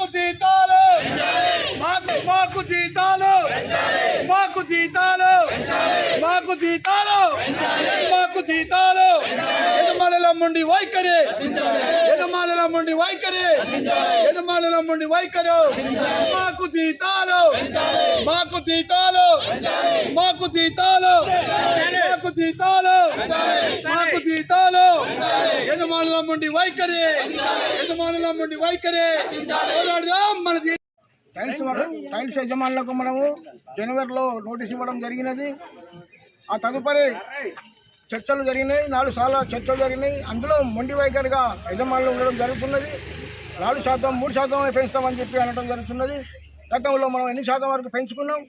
మాకు జీతాలు. మాకు మాకు జీతాలు. మాకు జీతాలు. మాకు జీతాలు. మాకు జీతాలు. నుండి వైఖరి. యజమానుల ముండి వైఖరి. యజమానుల నుండి వైఖరు. మాకు జీతాలు. మాకు జీతాలు. మాకు జీతాలు. మాకు జీతాలు. మాకు జీతాలు. యజమానుల నుండి వైఖరి. యజమానుల నుండి వైఖరి. మన టైల్స్ టైల్స్ యజమానులకు మనము జనవరిలో నోటీస్ ఇవ్వడం జరిగినది. ఆ తదుపరి చర్చలు జరిగినాయి నాలుగు సార్లు చర్చలు జరిగినాయి. అందులో మొండి వైఖరిగా యజమానులు ఉండడం జరుగుతున్నది. నాలుగు శాతం మూడు శాతం పెంచుతామని చెప్పి అనడం జరుగుతున్నది. గతంలో మనం ఎన్ని శాతం వరకు పెంచుకున్నాం?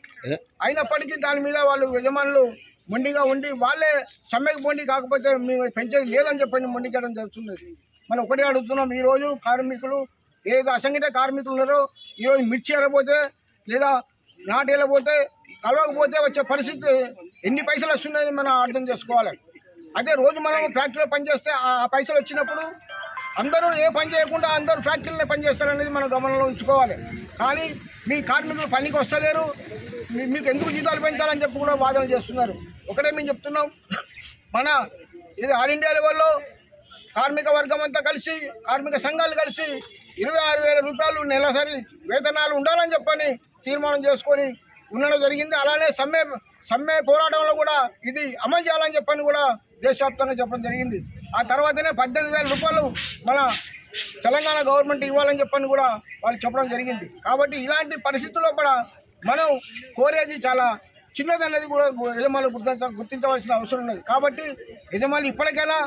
అయినప్పటికీ దాని మీద వాళ్ళు యజమానులు మొండిగా ఉండి వాళ్ళే సమ్మెకు మొండి కాకపోతే మేము పెంచేది లేదని చెప్పని మొండికడం జరుగుతున్నది. మనం ఒకటే అడుగుతున్నాం ఈరోజు కార్మికులు ఏదో అసంఘటిత కార్మికులు ఉన్నారో ఈరోజు మిర్చి ఎరబోతే లేదా నాటు వెళ్ళబోతే కలవకపోతే వచ్చే పరిస్థితి ఎన్ని పైసలు వస్తున్నాయని మనం అర్థం చేసుకోవాలి. అదే రోజు మనం ఫ్యాక్టరీలో పనిచేస్తే ఆ పైసలు వచ్చినప్పుడు అందరూ ఏ పని చేయకుండా అందరూ ఫ్యాక్టరీలో పని చేస్తారనేది మనం గమనంలో ఉంచుకోవాలి. కానీ మీ కార్మికులు పనికి వస్తలేరు. మీకు ఎందుకు జీతాలు పెంచాలని చెప్పి కూడా వాదనలు చేస్తున్నారు. ఒకటే మేము చెప్తున్నాం. మన ఇది ఆల్ ఇండియా లెవెల్లో కార్మిక వర్గం అంతా కలిసి కార్మిక సంఘాలు కలిసి ఇరవై ఆరు వేల రూపాయలు నెలసరి వేతనాలు ఉండాలని చెప్పని తీర్మానం చేసుకొని ఉండడం జరిగింది. అలానే సమ్మె సమ్మె పోరాటంలో కూడా ఇది అమలు చేయాలని చెప్పని కూడా దేశవ్యాప్తంగా చెప్పడం జరిగింది. ఆ తర్వాతనే పద్దెనిమిది వేల రూపాయలు మన తెలంగాణ గవర్నమెంట్ ఇవ్వాలని చెప్పని కూడా వాళ్ళు చెప్పడం జరిగింది. కాబట్టి ఇలాంటి పరిస్థితుల్లో కూడా మనం కోరేది చాలా చిన్నదన్నది కూడా యజమానులు గుర్తించ గుర్తించవలసిన అవసరం ఉన్నది కాబట్టి యజమానులు ఇప్పటికైనా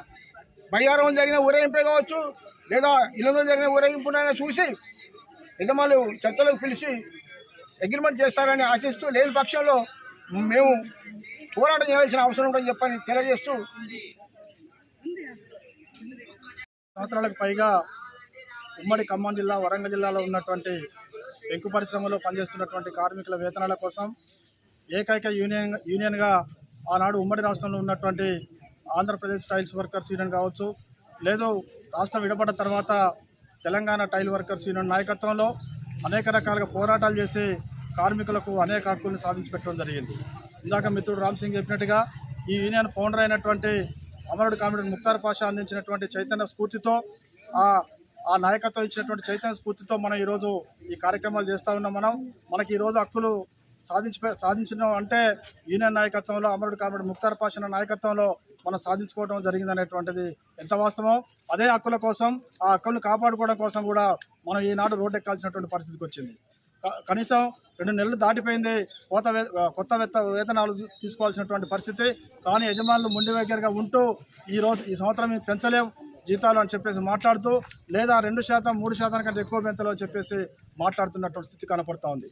బయ్యారం జరిగిన ఊరేగింపే కావచ్చు లేదా ఇళ్ళలో జరిగిన ఊరేగింపునైనా చూసి యజమానులు చర్చలకు పిలిచి అగ్రిమెంట్ చేస్తారని ఆశిస్తూ లేని పక్షంలో మేము పోరాటం చేయాల్సిన అవసరం ఉందని చెప్పని తెలియజేస్తూ సంవత్సరాలకు పైగా ఉమ్మడి ఖమ్మం జిల్లా వరంగల్ జిల్లాలో ఉన్నటువంటి పెంకు పరిశ్రమలో పనిచేస్తున్నటువంటి కార్మికుల వేతనాల కోసం ఏకైక యూనియన్ యూనియన్గా ఆనాడు ఉమ్మడి రాష్ట్రంలో ఉన్నటువంటి ఆంధ్రప్రదేశ్ టైల్స్ వర్కర్స్ యూనియన్ కావచ్చు లేదు రాష్ట్రం విడపడ్డ తర్వాత తెలంగాణ టైల్ వర్కర్స్ యూనియన్ నాయకత్వంలో అనేక రకాలుగా పోరాటాలు చేసి కార్మికులకు అనేక హక్కులను సాధించి పెట్టడం జరిగింది. ఇందాక మిత్రుడు రామ్ సింగ్ చెప్పినట్టుగా ఈ యూనియన్ ఫౌండర్ అయినటువంటి అమరుడు కామిరెడ్డి ముక్తార్ పాషా అందించినటువంటి చైతన్య స్ఫూర్తితో ఆ ఆ నాయకత్వం ఇచ్చినటువంటి చైతన్య స్ఫూర్తితో మనం ఈరోజు ఈ కార్యక్రమాలు చేస్తూ ఉన్నాం మనం. మనకి ఈరోజు హక్కులు సాధించి సాధించిన అంటే యూనియన్ నాయకత్వంలో అమరుడు కాబట్టి ముక్తార్ పాషన నాయకత్వంలో మనం సాధించుకోవడం జరిగిందనేటువంటిది ఎంత వాస్తవం అదే హక్కుల కోసం ఆ హక్కులను కాపాడుకోవడం కోసం కూడా మనం ఈనాడు రోడ్డు ఎక్కాల్సినటువంటి పరిస్థితికి వచ్చింది. కనీసం రెండు నెలలు దాటిపోయింది కొత్త కొత్త వేత వేతనాలు తీసుకోవాల్సినటువంటి పరిస్థితి కానీ యజమానులు ముండి వైఖరిగా ఉంటూ ఈ రోజు ఈ సంవత్సరం పెంచలేం జీతాలు అని చెప్పేసి మాట్లాడుతూ లేదా రెండు శాతం మూడు శాతం కంటే ఎక్కువ పెంచాలని చెప్పేసి మాట్లాడుతున్నటువంటి స్థితి కనపడుతూ ఉంది.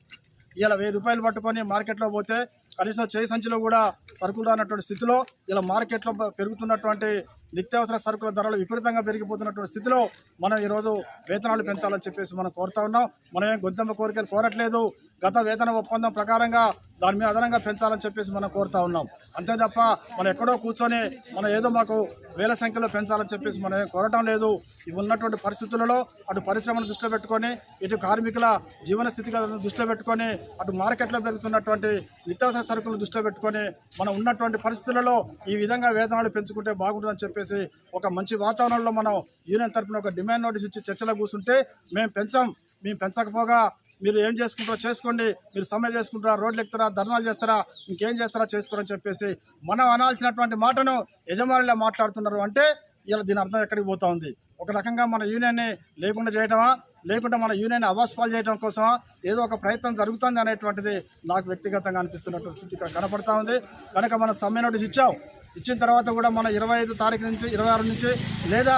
ఇలా వెయ్యి రూపాయలు పట్టుకొని మార్కెట్లో పోతే కనీసం చేయి సంచిలో కూడా సరుకులు రానటువంటి స్థితిలో ఇలా మార్కెట్లో పెరుగుతున్నటువంటి నిత్యావసర సరుకుల ధరలు విపరీతంగా పెరిగిపోతున్నటువంటి స్థితిలో మనం ఈరోజు వేతనాలు పెంచాలని చెప్పేసి మనం కోరుతా ఉన్నాం. మనం ఏం గొంతెమ్మ కోరికలు కోరట్లేదు. గత వేతన ఒప్పందం ప్రకారంగా దాని మీద అదనంగా పెంచాలని చెప్పేసి మనం కోరుతా ఉన్నాం. అంతే తప్ప మనం ఎక్కడో కూర్చొని మనం ఏదో మాకు వేల సంఖ్యలో పెంచాలని చెప్పేసి మనం ఏం కోరటం లేదు. ఇవి ఉన్నటువంటి పరిస్థితులలో అటు పరిశ్రమను దృష్టిలో పెట్టుకొని ఇటు కార్మికుల జీవన స్థితిగతులను దృష్టిలో పెట్టుకొని అటు మార్కెట్లో పెరుగుతున్నటువంటి నిత్యావసర సరుకులను దృష్టిలో పెట్టుకొని మనం ఉన్నటువంటి పరిస్థితులలో ఈ విధంగా వేతనాలు పెంచుకుంటే బాగుంటుందని చెప్పేసి ఒక మంచి వాతావరణంలో మనం యూనియన్ తరఫున ఒక డిమాండ్ నోటీస్ ఇచ్చి చర్చలో కూర్చుంటే మేము పెంచాం. మేము పెంచకపోగా మీరు ఏం చేసుకుంటారో చేసుకోండి. మీరు సమ్మె చేసుకుంటారా? రోడ్లు ఎక్కుతారా? ధర్నాలు చేస్తారా? ఇంకేం చేస్తారా చేసుకోరని చెప్పేసి మనం అనాల్సినటువంటి మాటను యజమానులే మాట్లాడుతున్నారు అంటే ఇలా దీని అర్థం ఎక్కడికి పోతా ఉంది? ఒక రకంగా మన యూనియన్ని లేకుండా చేయటమా? లేకుంటే మన యూనియన్ అవాస్పాలు చేయడం కోసమా? ఏదో ఒక ప్రయత్నం జరుగుతుంది అనేటువంటిది నాకు వ్యక్తిగతంగా అనిపిస్తున్నటువంటి స్థితి ఇక్కడ కనపడతా ఉంది. కనుక మనం సమ్మె నోటీస్ ఇచ్చాం. ఇచ్చిన తర్వాత కూడా మన ఇరవై ఐదు తారీఖు నుంచి ఇరవై ఆరు నుంచి లేదా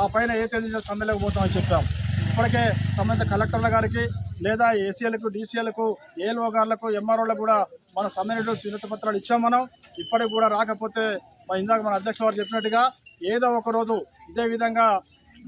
ఆ పైన ఏ తేదీ నుంచి సమ్మెలోకి పోతామని చెప్పాం. ఇప్పటికే సంబంధిత కలెక్టర్ల గారికి లేదా ఏసీఎలకు డీసీఎలకు ఏఎల్ఓ గారులకు ఎంఆర్ఓలకు కూడా మన సమ్మె నోటీస్ పత్రాలు ఇచ్చాం మనం. ఇప్పటికి కూడా రాకపోతే ఇందాక మన అధ్యక్ష వారు చెప్పినట్టుగా ఏదో ఒక రోజు ఇదే విధంగా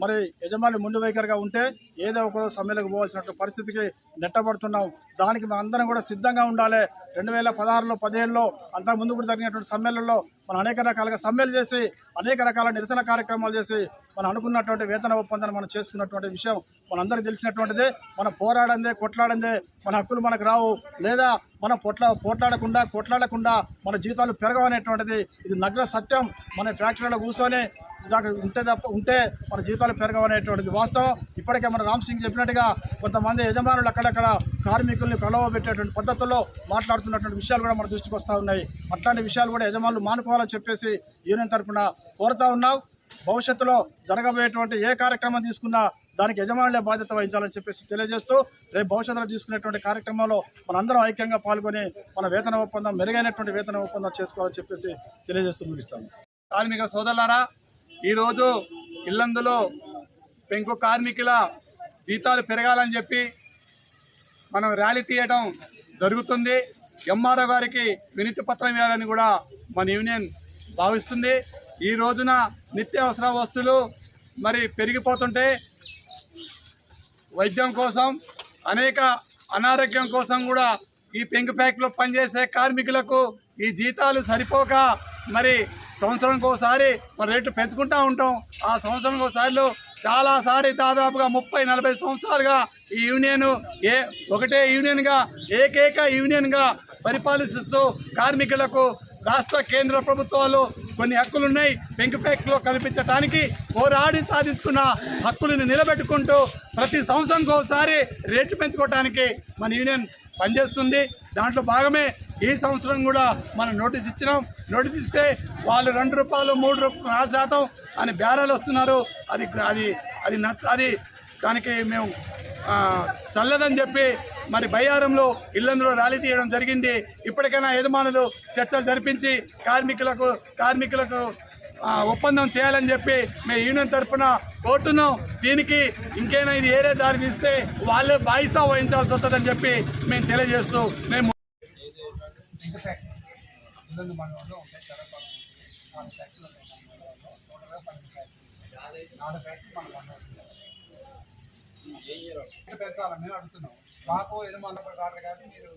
మరి యజమాని ముందు వైఖరిగా ఉంటే ఏదో ఒకరోజు సమ్మెలకు పోవాల్సిన పరిస్థితికి నెట్టబడుతున్నాం. దానికి మన అందరం కూడా సిద్ధంగా ఉండాలి. రెండు వేల పదహారులో పదిహేడులో అంతకుముందు ముందు కూడా జరిగినటువంటి సమ్మెలలో మనం అనేక రకాలుగా సమ్మెలు చేసి అనేక రకాల నిరసన కార్యక్రమాలు చేసి మనం అనుకున్నటువంటి వేతన ఒప్పందాన్ని మనం చేసుకున్నటువంటి విషయం మనందరికీ తెలిసినటువంటిదే. మనం పోరాడందే కొట్లాడందే మన హక్కులు మనకు రావు. లేదా మనం పొట్ల పోట్లాడకుండా కొట్లాడకుండా మన జీతాలు పెరగవనేటువంటిది. ఇది నగ్న సత్యం. మన ఫ్యాక్టరీలో కూర్చొని దాకా ఉంటే తప్ప ఉంటే మన జీతాలు పెరగవనేటువంటిది వాస్తవం. ఇప్పటికే మన రామ్ సింగ్ చెప్పినట్టుగా కొంతమంది యజమానులు అక్కడక్కడ కార్మికుల్ని ప్రలోభపెట్టేటువంటి పద్ధతుల్లో మాట్లాడుతున్నటువంటి విషయాలు కూడా మన దృష్టికి వస్తూ ఉన్నాయి. అట్లాంటి విషయాలు కూడా యజమానులు మానుకోవాలని చెప్పేసి యూనియన్ తరఫున కోరుతా ఉన్నాం. భవిష్యత్తులో జరగబోయేటువంటి ఏ కార్యక్రమం తీసుకున్నా దానికి యజమానులే బాధ్యత వహించాలని చెప్పేసి తెలియజేస్తూ రేపు భవిష్యత్తులో తీసుకునేటువంటి కార్యక్రమంలో మనందరం ఐక్యంగా పాల్గొని మన వేతన ఒప్పందం మెరుగైనటువంటి వేతన ఒప్పందం చేసుకోవాలని చెప్పేసి తెలియజేస్తూ ముగిస్తాను. కార్మిక సోదరులారా ఈరోజు ఇల్లందులో పెంకు కార్మికుల జీతాలు పెరగాలని చెప్పి మనం ర్యాలీ తీయడం జరుగుతుంది. ఎంఆర్ఓ గారికి వినతి పత్రం ఇవ్వాలని కూడా మన యూనియన్ భావిస్తుంది. ఈ రోజున నిత్యావసర వస్తువులు మరి పెరిగిపోతుంటే వైద్యం కోసం అనేక అనారోగ్యం కోసం కూడా ఈ పెంకు ఫ్యాక్టరీలో పనిచేసే కార్మికులకు ఈ జీతాలు సరిపోక మరి సంవత్సరానికి ఒకసారి మరి రేట్లు పెంచుకుంటూ ఉంటాం. ఆ సంవత్సరానికి ఒకసారిలో చాలాసారి దాదాపుగా ముప్పై నలభై సంవత్సరాలుగా ఈ యూనియన్ ఏ ఒకటే యూనియన్గా ఏకైక యూనియన్గా పరిపాలిస్తూ కార్మికులకు రాష్ట్ర కేంద్ర ప్రభుత్వాలు కొన్ని హక్కులు ఉన్నాయి పెంకు ఫ్యాక్టరీలో కల్పించడానికి పోరాడి సాధించుకున్న హక్కులను నిలబెట్టుకుంటూ ప్రతి సంవత్సరానికి ఒకసారి రేట్లు పెంచుకోవడానికి మన యూనియన్ పనిచేస్తుంది. దాంట్లో భాగమే ఈ సంవత్సరం కూడా మనం నోటీస్ ఇచ్చినాం. నోటీస్ ఇస్తే వాళ్ళు రెండు రూపాయలు మూడు రూపాయలు నాలుగు శాతం అని బేరాలు వస్తున్నారు. అది అది అది అది దానికి మేము చల్లదని చెప్పి మరి బయ్యారంలో ఇల్లందులో ర్యాలీ తీయడం జరిగింది. ఇప్పటికైనా యజమానులు చర్చలు జరిపించి కార్మికులకు కార్మికులకు ఒప్పందం చేయాలని చెప్పి మేము యూనియన్ తరఫున కోరుతున్నాం. దీనికి ఇంకేనా ఇది ఏరే దారి తీస్తే వాళ్ళే బాధ్యత వహించాల్సి వస్తుందని చెప్పి మేము తెలియజేస్తూ మేము పెంచాలని మేము అడుగుతున్నాం మాకు యజమానులు రాదు కానీ మీరు